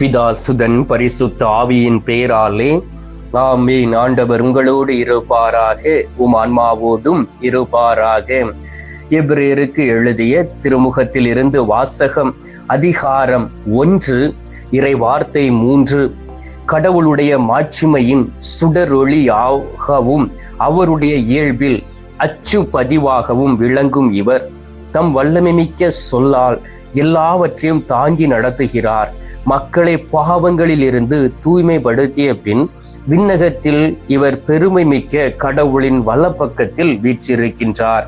பிதா சுதன் பரிசுத்த ஆவியின் பேராலே ஆமீன். ஆண்டவர் உங்களோடு இருப்பாராக உம் ஆன்மாவோடும் இருப்பாராக. எபிரேருக்கு எழுதிய திருமுகத்தில் இருந்து வாசகம் அதிகாரம் ஒன்று இறை வார்த்தை மூன்று. கடவுளுடைய மாட்சிமையின் சுடரொளியாகவும் அவருடைய இயல்பில் அச்சு பதிவாகவும் விளங்கும் இவர் தம் வல்லமைமிக்க சொல்லால் எல்லாவற்றையும் தாங்கி நடத்துகிறார். மக்களை பாவங்களில் இருந்து தூய்மைப்படுத்திய பின் விண்ணகத்தில் இவர் பெருமை மிக்க கடவுளின் வலப்பக்கத்தில் வீற்றிருக்கின்றார்.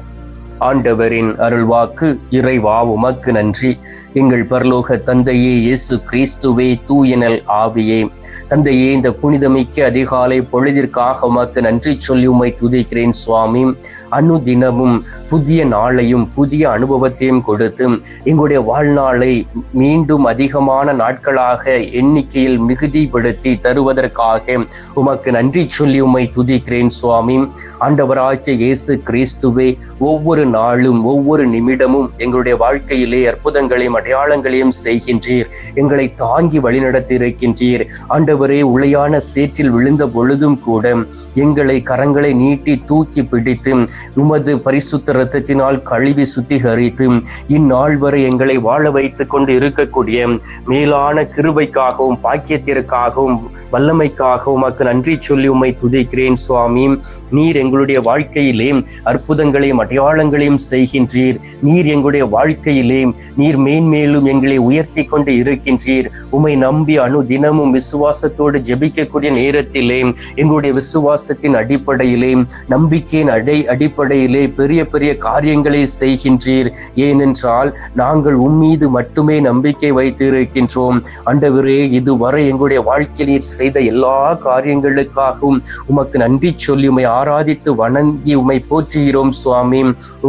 ஆண்டவரின் அருள்வாக்கு இறைவா உமக்கு நன்றி. எங்கள் பரலோக தந்தையே இயேசு கிறிஸ்துவே தூயனல் ஆவியே. தந்தையே இந்த புனிதமிக்க அதிகாலை பொழுதிற்காக உமக்கு நன்றி சொல்லி உமை துதிக்கிறேன் சுவாமி. அனுதினமும் புதிய நாளையும் புதிய அனுபவத்தையும் கொடுத்து எங்களுடைய வாழ்நாளை மீண்டும் அதிகமான நாட்களாக எண்ணிக்கையில் மிகுதிப்படுத்தி தருவதற்காக உமக்கு நன்றி சொல்லி உமை துதிக்கிறேன் சுவாமி. ஆண்டவராகிய இயேசு கிறிஸ்துவே ஒவ்வொரு நாளும் ஒவ்வொரு நிமிடமும் எங்களுடைய வாழ்க்கையிலே அற்புதங்களையும் அடையாளங்களையும் செய்கின்றீர். எங்களை தாங்கி வழிநடத்தி இருக்கின்றீர் ஆண்டவரே உளையான சேற்றில் விழுந்த பொழுதும் கூட எங்களை கரங்களை நீட்டி தூக்கி பிடித்து உமது பரிசுத்த ரத்தத்தினால் கழுவி சுத்திகரித்து இந்நாள் வரை எங்களை வாழ வைத்துக் கொண்டு இருக்கக்கூடிய மேலான கிருபைக்காகவும் பாக்கியத்திற்காகவும் வல்லமைக்காகவும் உமக்கு நன்றி சொல்லி உம்மை துதிக்கிறேன் சுவாமி. நீர் எங்களுடைய வாழ்க்கையிலே அற்புதங்களையும் அடையாளங்களையும் செய்கின்றீர். நீர் எங்களுடைய வாழ்க்கையிலே நீர் மேன்மேலும் எங்களை உயர்த்தி கொண்டு இருக்கின்றீர். உமை நம்பி அணு தினமும் விசுவாசத்தோடு ஜெபிக்கக்கூடிய நேரத்திலே எங்களுடைய விசுவாசத்தின் அடிப்படையிலே நம்பிக்கையின் அடை அடிப்படையிலே பெரிய பெரிய காரியங்களை செய்கின்றீர். ஏனென்றால் நாங்கள் உம்மீது மட்டுமே நம்பிக்கை வைத்து இருக்கின்றோம் அண்டவரே இதுவரை எங்களுடைய வாழ்க்கையில் நீர் செய்த எல்லா காரியங்களுக்காகவும் உமக்கு நன்றி சொல்லி உமை ஆராதித்து வணங்கி உமை போற்றுகிறோம் சுவாமி.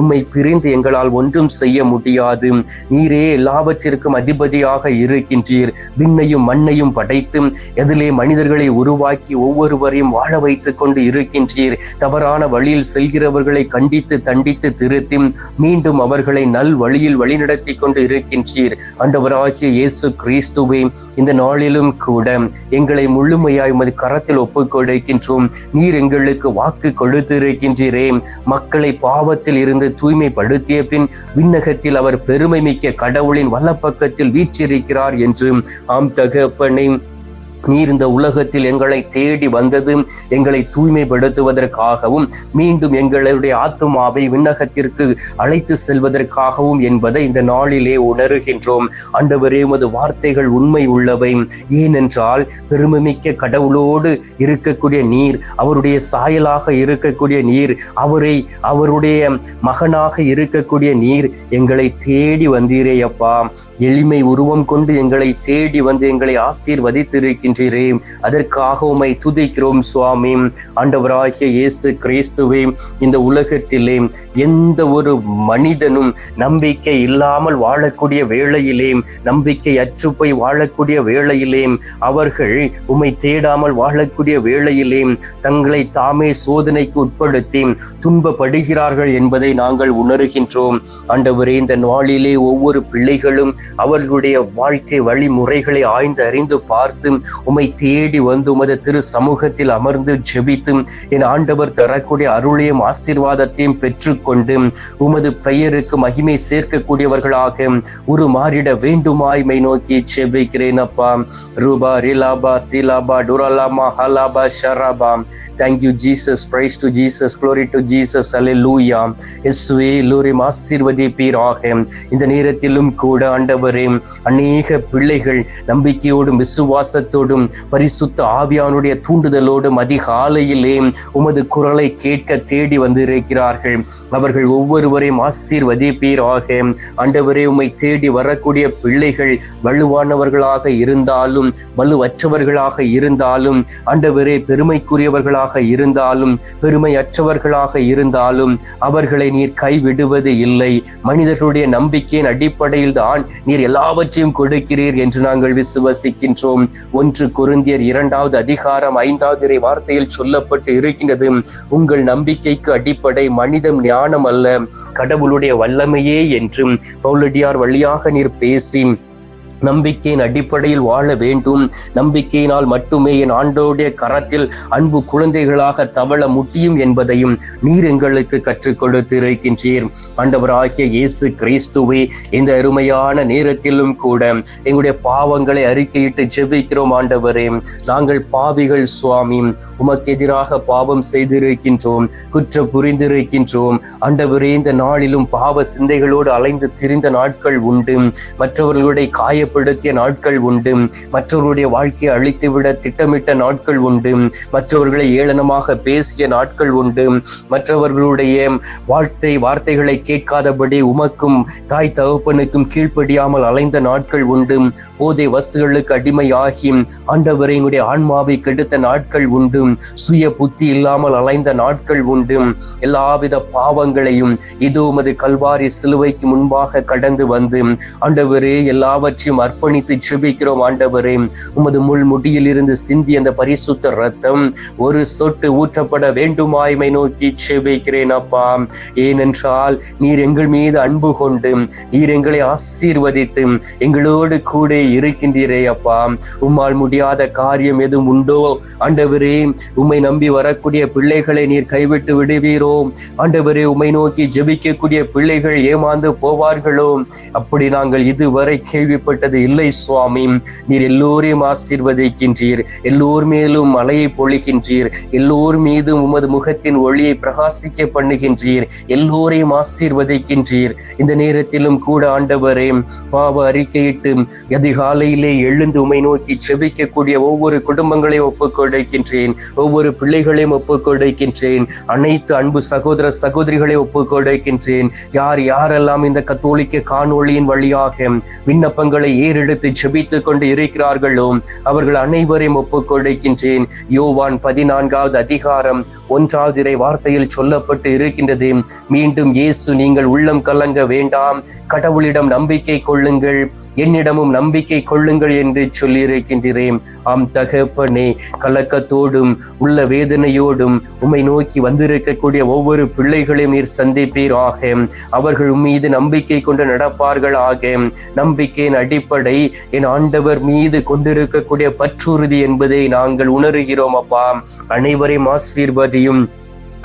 உம்மை பிரிந்து எங்களால் ஒன்றும் செய்ய முடியாது. நீரே எல்லாவற்றிற்கும் அதிபதியாக இருக்கின்றீர். விண்ணையும் மண்ணையும் படைத்து எதிலே மனிதர்களை உருவாக்கி ஒவ்வொருவரையும் வாழ வைத்துக் கொண்டு இருக்கின்றீர். தவறான வழியில் செல்கிறவர்களை கண்டித்து தண்டித்து திருத்தி மீண்டும் அவர்களை நல் வழியில் வழிநடத்தி கொண்டு இருக்கின்றீர். அண்டவராகிய இயேசு கிறிஸ்துவே இந்த நாளிலும் கூட எங்களை முழுமையாய் உமது கரத்தில் ஒப்புக்கொடுக்கின்றோம். நீர் எங்களுக்கு வாக்கு கொடுத்திருக்கின்றீரே. மக்களை பாவத்தில் இருந்து தூய்மைப்படுத்திய பின் விண்ணகத்தில் அவர் பெருமை மிக்க கடவுளின் வலப்பக்கத்தில் வீற்றிருக்கிறார் என்று ஆம் தகப்பனை நீர் இந்த உலகத்தில் எங்களை தேடி வந்தது எங்களை தூய்மைப்படுத்துவதற்காகவும் மீண்டும் எங்களுடைய ஆத்மாவை விண்ணகத்திற்கு அழைத்து செல்வதற்காகவும் என்பதை இந்த நாளிலே உணர்கின்றோம். அண்டவரே உமது வார்த்தைகள் உண்மை உள்ளவை. ஏனென்றால் பெருமைமிக்க கடவுளோடு இருக்கக்கூடிய நீர் அவருடைய சாயலாக இருக்கக்கூடிய நீர் அவரை அவருடைய மகனாக இருக்கக்கூடிய நீர் எங்களை தேடி வந்தீரே அப்பா எளிமை உருவம் கொண்டு எங்களை தேடி வந்து எங்களை ஆசீர்வதித்திருக்கின்ற இருக்கின்றீரே அதற்காக உமை துதிக்கிறோம் சுவாமி. ஆண்டவராகிய இயேசு கிறிஸ்துவே இந்த உலகத்திலே எந்த ஒரு மனிதனும் நம்பிக்கை இல்லாமல் வாழக்கூடிய வேளையிலே நம்பிக்கை அற்று போய் வாழக்கூடிய வேளையிலே அவர்கள் உமை தேடாமல் வாழக்கூடிய வேளையிலே தங்களை தாமே சோதனைக்கு உட்படுத்தி துன்பப்படுகிறார்கள் என்பதை நாங்கள் உணர்கின்றோம். ஆண்டவரே இந்த நாளிலே ஒவ்வொரு பிள்ளைகளும் அவர்களுடைய வாழ்க்கை வழிமுறைகளை ஆய்ந்து அறிந்து பார்த்து உம்மை தேடி வந்து உமது திரு சமூகத்தில் அமர்ந்து ஜெபித்து என் ஆண்டவர் தரக்கூடிய அருளையும் ஆசீர்வாதத்தையும் பெற்றுக்கொண்டு உமது பெயருக்கு மகிமை சேர்க்கக்கூடியவர்களாக ஒரு மாறிட வேண்டுமாய்மை நோக்கி ஜெபிக்கிறேன் அப்பா. ரூபா ரிலாபா சீலாபா டுரலாமா ஹலாபா ஷராபா. Thank you Jesus praise to Jesus glory to Jesus hallelujah எஸ்வே லூரிம் ஆசீர்வதிப்பீராக. இந்த நேரத்திலும் கூட ஆண்டவரே அநேக பிள்ளைகள் நம்பிக்கையோடும் விசுவாசத்தோடும் பரிசுத்த ஆவியானுடைய தூண்டுதலோடும் அதிகாலையிலே உமது குரலை கேட்க தேடி வந்திருக்கிறார்கள். அவர்கள் ஒவ்வொருவரையும் ஆசீர்வதிப்பீராக. ஆண்டவரே உம்மை தேடி வரக்கூடிய பிள்ளைகள் வலுவானவர்களாக இருந்தாலும் வலுவற்றவர்களாக இருந்தாலும் ஆண்டவரே பெருமைக்குரியவர்களாக இருந்தாலும் பெருமையற்றவர்களாக இருந்தாலும் அவர்களை நீர் கைவிடுவது இல்லை. மனிதர்களுடைய நம்பிக்கையின் அடிப்படையில் தான் நீர் எல்லாவற்றையும் கொடுக்கிறீர் என்று நாங்கள் விசுவசிக்கின்றோம். ஒன்று கொருந்தியர் இரண்டாவது அதிகாரம் ஐந்தாவது இறை வார்த்தையில் சொல்லப்பட்டு இருக்கின்றது. உங்கள் நம்பிக்கைக்கு அடிப்படை மனிதம் ஞானம் அல்ல கடவுளுடைய வல்லமையே என்றும் பவுலடியார் வழியாக நீர் பேசி நம்பிக்கையின் அடிப்படையில் வாழ வேண்டும். நம்பிக்கையினால் மட்டுமே என் ஆண்டோடைய கரத்தில் அன்பு குழந்தைகளாக தவள முடியும் என்பதையும் நீர் எங்களுக்கு கற்றுக் கொடுத்து இருக்கின்றீர். ஆண்டவராகிய இயேசு கிறிஸ்துவே இந்த அருமையான நேரத்திலும் கூட எங்களுடைய பாவங்களை அறிக்கையிட்டு ஜெபிக்கிறோம் ஆண்டவரே. நாங்கள் பாவிகள் சுவாமி உமக்கு எதிராக பாவம் செய்திருக்கின்றோம் குற்றம் புரிந்திருக்கின்றோம். ஆண்டவரே இந்த நாளிலும் பாவ சிந்தைகளோடு அலைந்து திரிந்த நாட்கள் உண்டு. மற்றவர்களுடைய காய காயப்படுத்திய நாட்கள் உண்டு. மற்றவருடைய வாழ்க்கையை அழித்துவிட திட்டமிட்ட நாட்கள் உண்டு. மற்றவர்களை ஏளனமாக பேசிய நாட்கள் உண்டு. மற்றவர்களுடைய வார்த்தை வார்த்தைகளை கேட்காதபடி உமக்கும் தாய் தகப்பனுக்கும் கீழ்ப்படியாமல் அலைந்த நாட்கள் உண்டு. போதை வசுகளுக்கு அடிமையாகி ஆண்டவரை எங்களுடைய ஆன்மாவை கெடுத்த நாட்கள் உண்டு. சுய புத்தி இல்லாமல் அலைந்த நாட்கள் உண்டு. எல்லாவித பாவங்களையும் இது உமது கல்வாரி சிலுவைக்கு முன்பாக கடந்து வந்து ஆண்டவரே எல்லாவற்றையும் அர்ப்பணித்து ஜெபிக்கிறோம் ஆண்டவரே. உமது முள் முடியில் இருந்து சிந்தி அந்த பரிசுத்த ரத்தம் ஒரு சொட்டு ஊற்றப்பட வேண்டுமாய்மை நோக்கி செபிக்கிறேன் அப்பா. ஏனென்றால் நீர் எங்கள் மீது அன்பு கொண்டு நீர் எங்களை ஆசீர்வதித்து எங்களோடு கூட இருக்கின்றீரே அப்பா. உம்மால் முடியாத காரியம் எதுவும் உண்டோ? ஆண்டவரே உம்மை நம்பி வரக்கூடிய பிள்ளைகளை நீர் கைவிட்டு விடுவீரோ? ஆண்டவரே உம்மை நோக்கி ஜெபிக்கக்கூடிய பிள்ளைகள் ஏமாந்து போவார்களோ? அப்படி நாங்கள் இதுவரை கேள்விப்பட்டது அது இல்லை சுவாமி. நீர் எல்லோரையும் ஆசீர்வதிக்கின்றீர். எல்லோர் மேலும் மலையை பொழிகின்றீர். எல்லோர் மீதும் உமது முகத்தின் ஒளியை பிரகாசிக்க பண்ணுகின்றீர். எல்லோரையும் ஆசீர்வதிக்கின்றீர். இந்த நேரத்திலும் கூட ஆண்டவரே பாவ அறிக்கையிட்டு அதிகாலையிலே எழுந்து உமை நோக்கி செபிக்கக்கூடிய ஒவ்வொரு குடும்பங்களையும் ஒப்புக்கொடுக்கின்றேன். ஒவ்வொரு பிள்ளைகளையும் ஒப்புக்கொடுக்கின்றேன். அனைத்து அன்பு சகோதர சகோதரிகளை ஒப்புக்கொடுக்கின்றேன். யார் யாரெல்லாம் இந்த கத்தோலிக்க காணொளியின் வழியாக விண்ணப்பங்களை ஏறெடுத்து ஜெபித்துக் கொண்டு இருக்கிறார்களோ அவர்கள் அனைவரையும் ஒப்புக் கொடுக்கின்றேன் யோவான் பதினான்காவது அதிகாரம் ஒன்றாவது இறை வார்த்தையில் சொல்லப்பட்டு இருக்கின்றது. மீண்டும் இயேசு நீங்கள் உள்ளம் கலங்க வேண்டாம். கடவுளிடம் நம்பிக்கை கொள்ளுங்கள். என்னிடமும் நம்பிக்கை கொள்ளுங்கள் என்று சொல்லியிருக்கின்றேன். ஆம் தகப்பனே கலக்கத்தோடும் உள்ள வேதனையோடும் உம்மை நோக்கி வந்திருக்கக்கூடிய ஒவ்வொரு பிள்ளைகளையும் நீர் சந்திப்பீராக. அவர்கள் உம்மீது நம்பிக்கை கொண்டு நடப்பார்களாக. நம்பிக்கையின் அடிப்படை என் ஆண்டவர் மீது கொண்டிருக்கக்கூடிய பற்றுறுதி என்பதை நாங்கள் உணர்கிறோம் அப்பா. அனைவரையும் ஆசீர்வதியும்.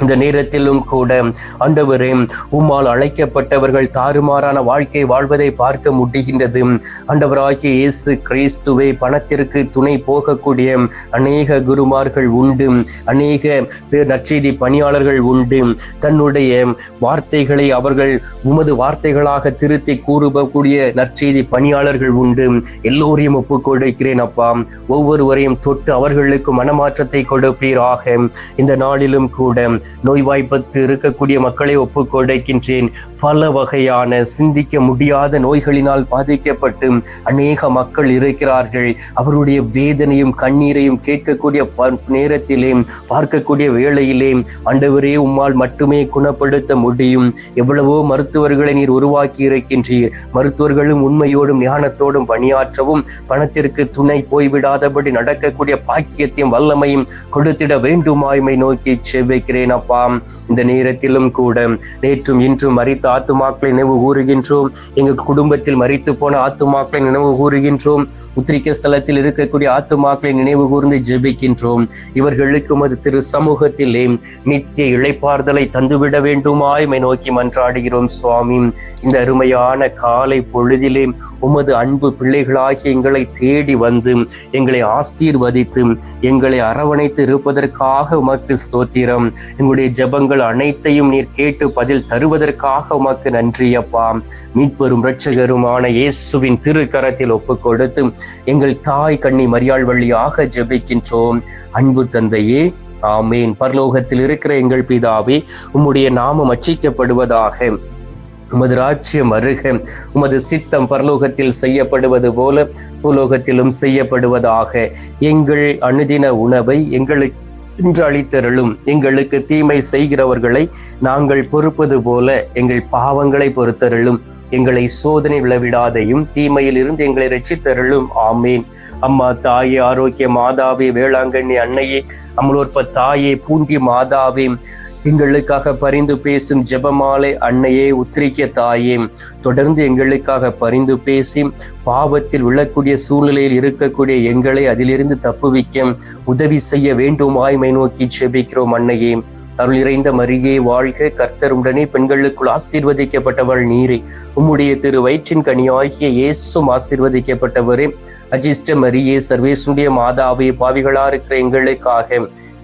இந்த நேரத்திலும் கூட ஆண்டவரே உம்மால் அழைக்கப்பட்டவர்கள் தாறுமாறான வாழ்க்கை வாழ்வதை பார்க்க முடிகின்றது. ஆண்டவராகிய இயேசு கிறிஸ்துவை பணத்திற்கு துணை போகக்கூடிய அநேக குருமார்கள் உண்டு அநேக பேர் நற்செய்தி பணியாளர்கள் உண்டு. தன்னுடைய வார்த்தைகளை அவர்கள் உமது வார்த்தைகளாக திருத்தி கூறுபக்கூடிய நற்செய்தி பணியாளர்கள் உண்டு. எல்லோரையும் ஒப்புக் கொடுக்கிறேன் அப்பா. ஒவ்வொருவரையும் தொட்டு அவர்களுக்கு மனமாற்றத்தை கொடுப்பீராக. இந்த நாளிலும் கூட நோய்வாய்ப்பட்டு இருக்கக்கூடிய மக்களை ஒப்புக் கொடுக்கின்றேன். பல வகையான சிந்திக்க முடியாத நோய்களினால் பாதிக்கப்பட்டு அநேக மக்கள் இருக்கிறார்கள். அவருடைய வேதனையும் கண்ணீரையும் கேட்கக்கூடிய ப- நேரத்திலே பார்க்கக்கூடிய வேளையிலே ஆண்டவரே உம்மால் மட்டுமே குணப்படுத்த முடியும். எவ்வளவோ மருத்துவர்களை நீர் உருவாக்கி இருக்கின்றீர். மருத்துவர்களும் உண்மையோடும் ஞானத்தோடும் பணியாற்றவும் பணத்திற்கு துணை போய்விடாதபடி நடக்கக்கூடிய பாக்கியத்தையும் வல்லமையும் கொடுத்திட வேண்டுமாய்மை நோக்கி செபிக்கிறேன். அப்பா இந்த நேரத்திலும் கூட நேற்றும் இன்றும் மறித்த ஆத்துமாக்களை நினைவு கூறுகின்றோம். எங்கள் குடும்பத்தில் மறித்து போன ஆத்துமாக்களை நினைவு கூறுகின்றோம். உத்திரிக்க ஸ்தலத்தில் இருக்கக்கூடிய ஆத்துமாக்களை நினைவு கூர்ந்து ஜெபிக்கின்றோம். இவர்களுக்கும் அது திரு சமூகத்திலே நித்திய இழைப்பார்தலை தந்துவிட வேண்டுமாய் மை நோக்கி மன்றாடுகிறோம் சுவாமி. இந்த அருமையான காலை பொழுதிலே உமது அன்பு பிள்ளைகளாகிய எங்களை தேடி வந்து எங்களை ஆசீர்வதித்து எங்களை அரவணைத்து இருப்பதற்காக உமக்கு ஸ்தோத்திரம். எங்களுடைய ஜபங்கள் அனைத்தையும் நீர் கேட்டு பதில் தருவதற்காக உமக்கு நன்றி அப்பா. மீட்பெரும் இரட்சகருமான இயேசுவின் திருக்கரத்தில் ஒப்பு கொடுத்து எங்கள் தாய் கண்ணி மரியாள் வழியாக ஜபிக்கின்றோம். அன்பு தந்தையே ஆமேன். பரலோகத்தில் இருக்கிற எங்கள் பிதாவே உம்முடைய நாமம் அச்சிக்கப்படுவதாக உமது ராஜ்யம் அருக உமது சித்தம் பரலோகத்தில் செய்யப்படுவது போல பூலோகத்திலும் செய்யப்படுவதாக எங்கள் அனுதின உணவை எங்களுக்கு இன்று அளித்தருளும் எங்களுக்கு தீமை செய்கிறவர்களை நாங்கள் பொறுப்பது போல எங்கள் பாவங்களை பொறுத்தருளும். எங்களை சோதனை விழவிடாதையும் தீமையில் இருந்து எங்களை ரட்சித்தருளும். ஆமேன். அம்மா தாயே ஆரோக்கிய மாதாவே வேளாங்கண்ணி அன்னையே அம்மலோற்ப தாயே பூண்டி மாதாவே எங்களுக்காக பரிந்து பேசும் ஜெபமாலை அன்னையே உத்திரிக்க தாயே. தொடர்ந்து எங்களுக்காக பரிந்து பேசி பாவத்தில் விழக்கூடிய சூழ்நிலையில் இருக்கக்கூடிய எங்களை அதிலிருந்து தப்புவிக்க உதவி செய்ய வேண்டுமாய்மை நோக்கி செபிக்கிறோம் அன்னையே. அருள் நிறைந்த மரியே வாழ்க. கர்த்தர் உடனே பெண்களுக்குள் ஆசீர்வதிக்கப்பட்டவள் நீரே. உம்முடைய திரு வயிற்றின் கனியாகிய இயேசும் ஆசீர்வதிக்கப்பட்டவரே. அஜிஷ்ட மரியே சர்வேசுடைய மாதாவே பாவிகளா இருக்கிற எங்களுக்காக